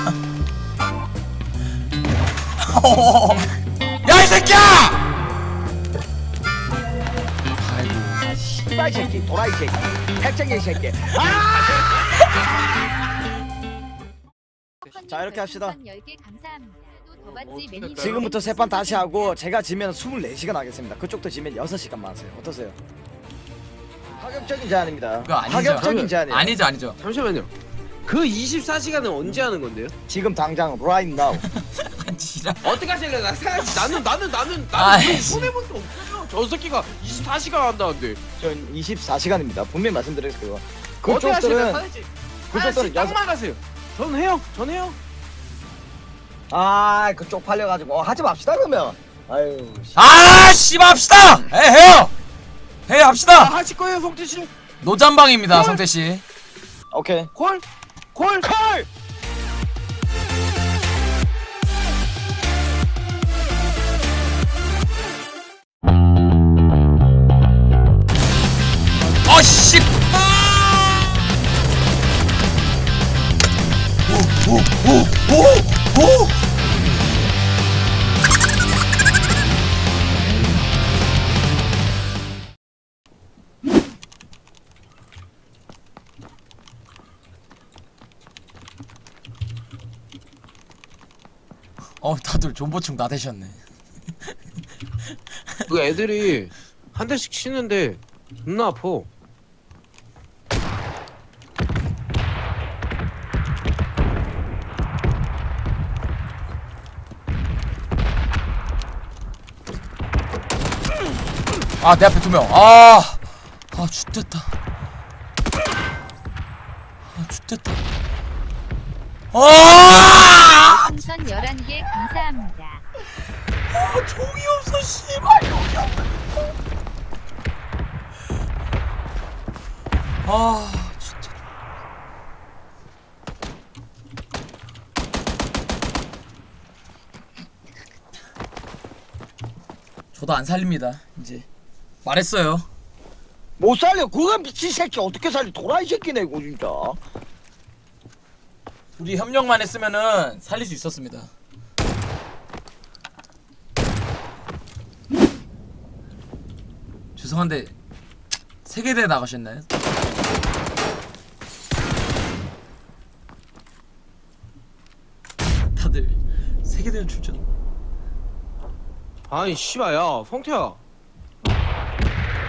야 이 새끼야! 아이고. 씨발 새끼 도라이 새끼 핵쟁이 새끼 자, 이렇게 합시다. 지금부터 세 판 다시 하고 제가 지면 24시간 하겠습니다 그쪽도 지면 6시간만 하세요 어떠세요? 파격적인 제안입니다 그거 아니죠. 파격적인 제안이에요 아니죠 아니죠. 잠시만요. 그 24시간은 언제 하는 건데요? 지금 당장 right now 지랄. 어떻게 하실래? 나 사야지. 나는 나는 나는 아, 나는 씨. 손해 본적 없어요. 저 새끼가 24시간 한다는데. 전 24시간입니다 분명히 말씀드릴게요 어떻게 하실래? 그쪽들은 사야지. 그쪽들은 사야지. 여섯 딱만 가세요. 전 해요. 전 해요. 아 그쪽 팔려가지고 어, 하지 맙시다 그러면 아유 씨. 아 씨발 합시다. 에 해요. 해요 아, 합시다. 하실 거예요, 성태 씨? 노잠방입니다 성태 씨. 오케이 콜. 콜. 콜. 어 씨. 오 오 오오오 어 다들 존버충 나대셨네. 그 애들이 한 대씩 치는데 존나 아파. 아 내 앞에 두 명. 아, 아 죽됐다. 아 죽됐다. 아, 풍선 11개 감사합니다. 아 종이 없어 씨발 종이 없어. 아 진짜. 저도 안 살립니다 이제 말했어요. 못 살려 그거 미친 새끼 어떻게 살려 도라이 새끼네 이거 진짜 둘이 협력만 했으면은 살릴 수 있었습니다. 죄송한데 세계대회 나가셨나요? 다들 세계대회 출전. 아니 씨발 야 성태야.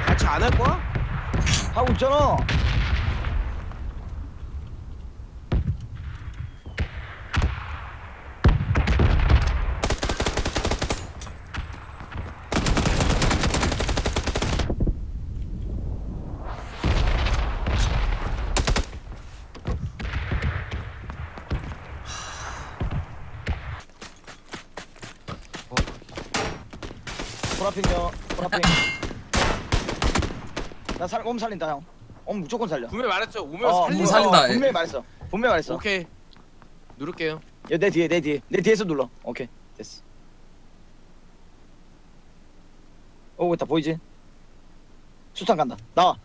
같이 안 할 거야? 하고 있잖아 보라핑요 보라핑 나살옴 살린다 형 옴 무조건 살려. 분명히 말했죠. 오면 어, 살리는 음, 살린다. 어, 분명히 말했어. 분명히 말했어. 오케이. 누를게요. 야, 내 뒤에 내 뒤에. 내 뒤에서 눌러. 오케이. 됐어. 오고 있다. 보이지? 수탄 간다. 나와.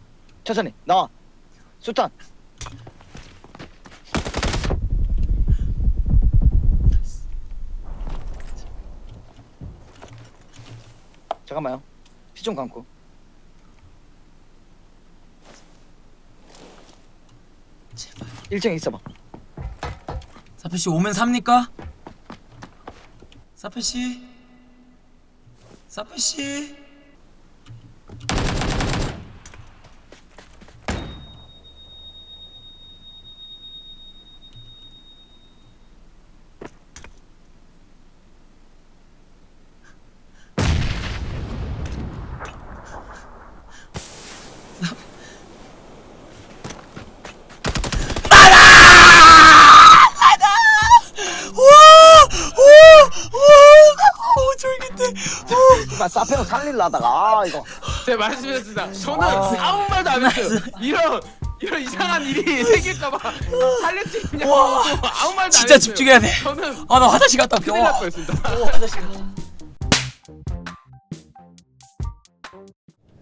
천천히. 나와. 수탄. 잠깐만요. 피 좀 감고 제발. 1층에 있어봐 사표 씨 오면 삽니까? 사표 씨. 사표 씨. 사페로 살릴라다가 아 이거 제가 말씀드렸습니다. 저는 아. 아무 말도 안 했어요. 이런 이런 이상한 일이 생길까봐 살렸지 그냥 와, 아무 말도 안 진짜 했어요. 집중해야 돼. 저는 아 나 화장실 갔다 올게. 큰일 날 와. 뻔했습니다. 오 화장실.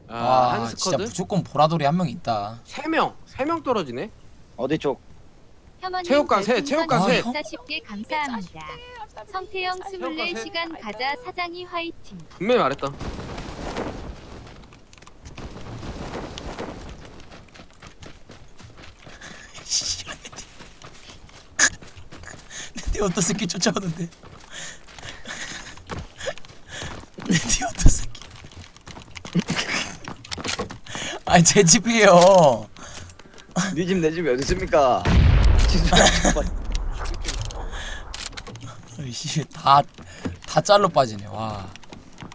아, 아한 진짜 스쿼드 무조건 보라돌이 한 명 있다. 세 명, 세명 떨어지네. 어디 쪽 체육관 셋, 별풍선 체육관 셋. 40개 감사합니다. 성태형 24시간 가자 사장이 화이팅. 분명히 말했다. 내 어떤 새끼 쫓아오는데 내 어떤 새끼 아니 제 집이에요 네 집 내 집이 어디 있습니까? 이씨 다다 잘로 빠지네 와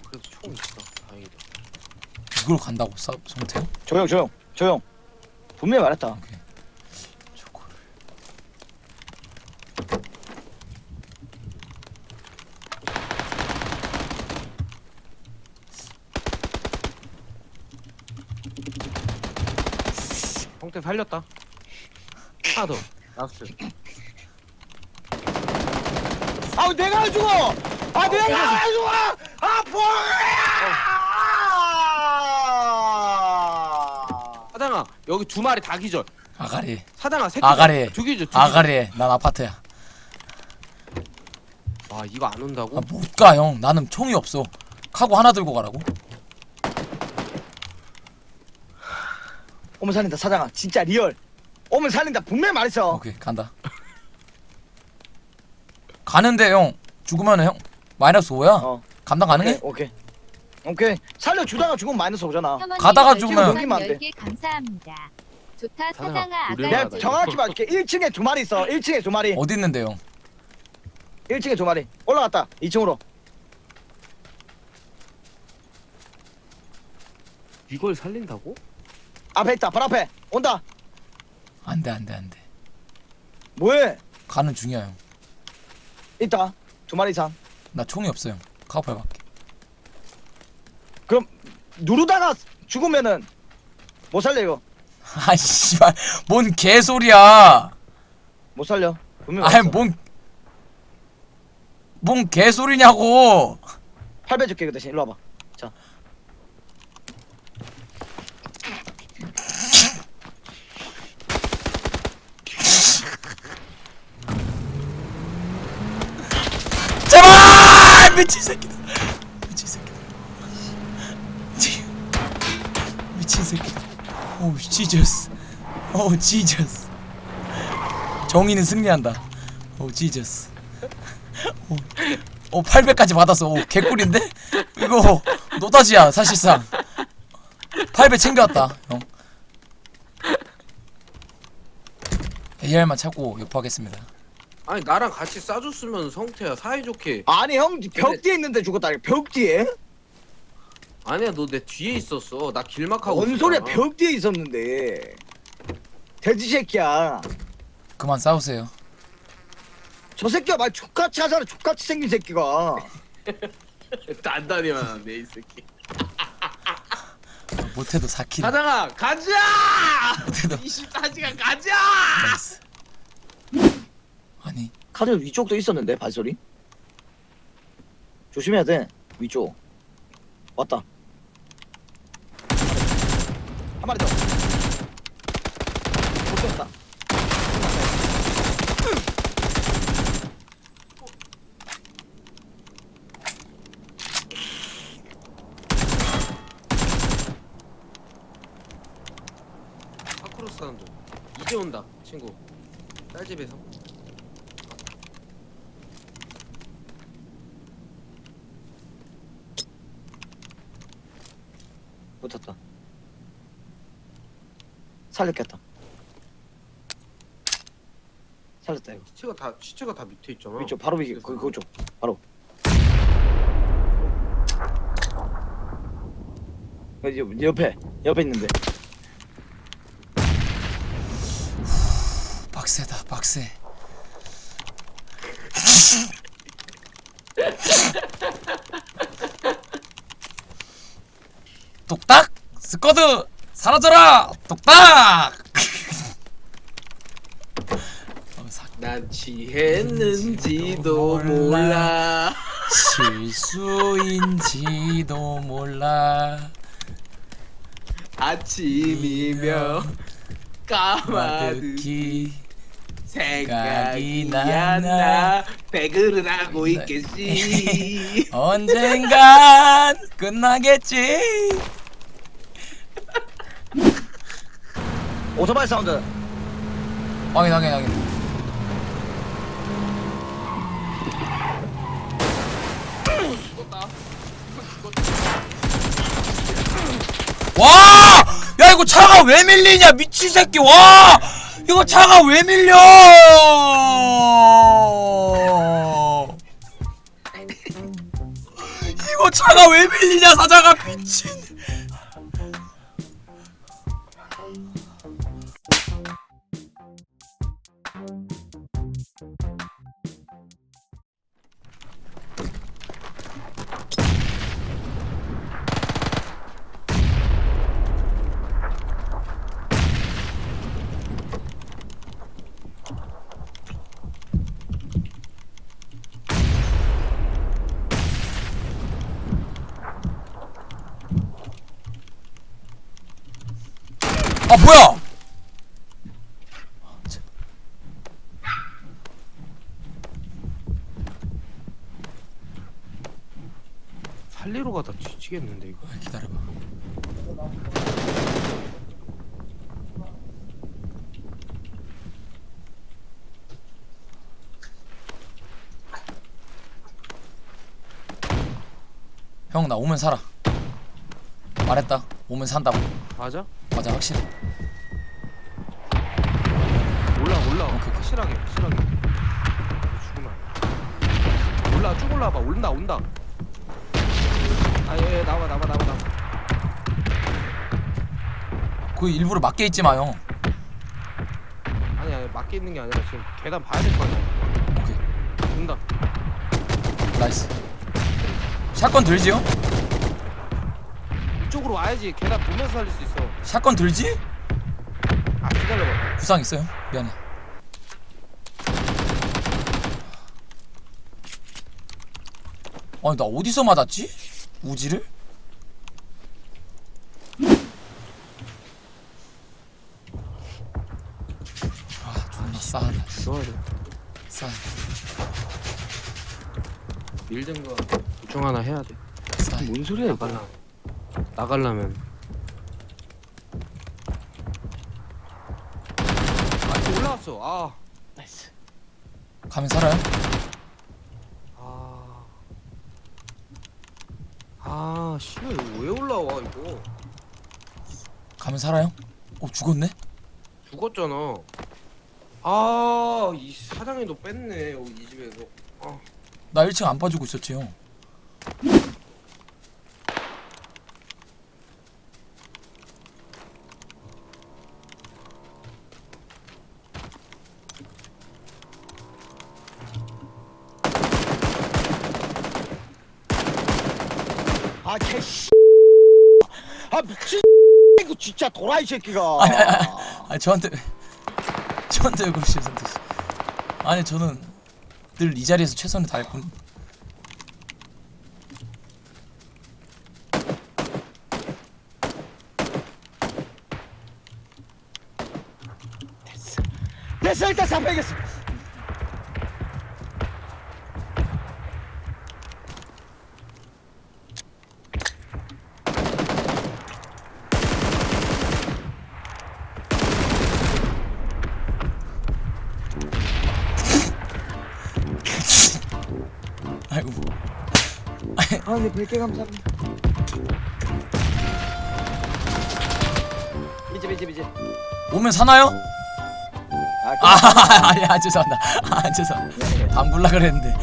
그래도 총 있어. 다행이다. 이걸 간다고 사, 성태형? 조용 조용 조용. 분명히 말했다. 오케이 저거를 형태 살렸다. 하나 더. 라스트. 아 내가 안 죽어. 아 내가 안 죽어. 아 뭐야? 사장아 여기 두 마리 다 기절. 아가리 사장아 새끼. 아가리. 두 기절. 두 기절. 아가리 난 아파트야 아 이거 안 온다고? 아, 못가 형 나는 총이 없어 카고 하나 들고 가라고? 오면 살린다 사장아 진짜 리얼. 오면 살린다 분명히 말했어. 오케이 간다 가는데 형 죽으면 형 마이너스 5야 어. 감당 가능해? 오케이 오케이. 오케이 살려 주다가 죽으면 마이너스 오잖아. 가다가 죽으면- 넘기면 안 돼. 10개 감사합니다. 좋다 사장아, 내가. 정확히 말할게. 1층에 두 마리 있어. 1층에 두 마리. 어디 있는데 형? 1층에 두 마리. 올라갔다. 2층으로. 이걸 살린다고? 앞에 있다. 바로 앞에. 온다. 안돼 안돼 안돼 뭐해? 가는 중이야 형나 있다. 두 마리 이상. 총이 없어 형 카고 밟을게 그럼 누르다가 죽으면은 못 살려 이거. 아이 씨발 뭔 개소리야 못 살려. 분명히 아이 말했어. 뭔뭔 개소리냐고 8배 줄게 그 대신 일로 와봐. 자. 제발 미친 새끼들. 미친 새끼들. 미- 미친 새끼들. 오 지저스 오 지저스 정의는 승리한다. 오 지저스 오, 오 800까지 받았어. 오 개꿀인데? 이거 노다지야 사실상. 800 챙겨왔다 형. AR만 찾고 여포하겠습니다 아니 나랑 같이 싸줬으면 성태야 사이좋게. 아니 형벽 뒤에 있는데 죽었다. 벽 뒤에? 아니야 너 내 뒤에 있었어. 나 길막하고. 뭔 소리야? 있었잖아. 벽 뒤에 있었는데. 돼지 새끼야. 그만 싸우세요 저 새끼가 말 족같이 하잖아. 족같이 생긴 새끼가. 단단히만 하네 이 새끼. 못해도 4킬 사장아 가자. 못해도 24시간 가자. 나이스 아니 카드 위쪽도 있었는데 발소리. 조심해야 돼. 위쪽. 왔다. 한 마리 더. 못. 파크로스 하는 중. 이제 온다 친구. 딸집에서. 붙었다. 살렸겠다. 살렸다 이거. 시체가 다 시체가 다 밑에 있잖아. 위쪽 바로 위 그, 그쪽 바로. 옆- 옆에 옆에 있는데. 빡세다 빡세 똑딱? 스쿼드 사라져라! 똑딱! 난 취했는지도 몰라. 실수인지도 몰라. 아침이며 까마득히 마득히 생각이 나나. 나나 배그를 하고 있겠지 언젠간 끝나겠지. 오토바이 사운드 확인 확인 확인. 와! 야 이거 차가 왜 밀리냐 미친 새끼 와! 이거 차가 왜 밀려! 이거 차가 왜 밀리냐 사자가 미친. 뭐야? 살리러 가다 뒤지겠는데 이거 기다려봐. 형 나 오면 살아. 말했다. 오면 산다고. 맞아? 맞아 확실해. 올라 올라 오케이, 오케이. 확실하게 확실하게 죽으면 안 돼. 올라 쭉 올라와봐 온다 온다 아예 예, 나와 나와 나와 나와 그 일부러 맞게 있지 마 형. 아니 아니 맞게 있는 게 아니라 지금 계단 봐야 될 거 아니야 오케이 온다 나이스. 샷건 들지요? 이쪽으로 와야지 계단 보면서 살릴 수 있어 샷건 들지? 아 기다려봐 부상 있어요. 미안해. 아니 나 어디서 맞았지? 우지를? 아 존나 싸하다 넣어야 돼 싸. 밀든가 둘중 하나 해야 돼. 싸. 뭔 소리야 이거? 나갈라면. 아 올라왔어. 아. 나이스. 가면 살아요? 아, 씨발 이거 왜 올라와 이거? 가면 살아요? 어 죽었네? 죽었잖아. 아, 이 사장이 너 뺐네 여기 이 집에서. 아, 나 1층 안 빠지고 있었지 형 진짜 도라이 새끼가. 아니 아니 아니 아니 저한테 저한테 왜 그러시는 선택 아니 저는 늘 이 자리에서 최선을 다할 뿐 됐어. 일단 삼패겠습 아이고. 아 네 100개 감사합니다. 이집 이집 이집 오면 사나요? 아, 아 아니 아 죄송합니다. 아 죄송합니다. 안 불라 그랬는데.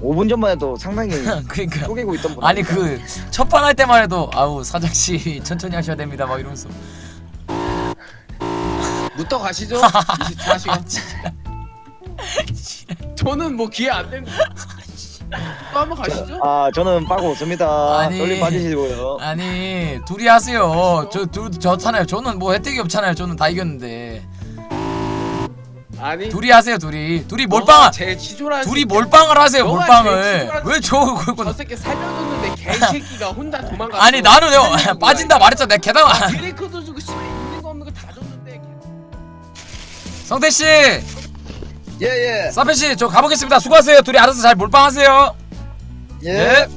5분 전만 해도 상당히 그러니까 쪼개고 있던 분 아니 그 첫방 할 때만 해도 아우 사장씨 천천히 하셔야 됩니다. 막 이러면서. 무터 가시죠. 24시간. 아. 저는 뭐 기회 안 되는. 또 한번 가시죠. 아 저는 빠고 없습니다 아니. 떨리 빠지시고요 아니 둘이 하세요 저 둘 저잖아요 저는 뭐 혜택이 없잖아요 저는 다 이겼는데 아니. 둘이 하세요 둘이 둘이 너가 몰빵 제 치졸한. 둘이. 몰빵을 하세요 너가 몰빵을 제일 치졸한 왜저 그걸 저 새끼 살려줬는데 개새끼가 혼자 도망갔어. 아니 나는 살리는 거야, 빠진다. 말했잖아 내가 계단 아, 드레이크도 주고 씨발 있는 거 없는 거 다 줬는데. 성태 씨, 예예 사페 씨, 저 가보겠습니다. 수고하세요. 둘이 알아서 잘 몰빵하세요. 예. 예.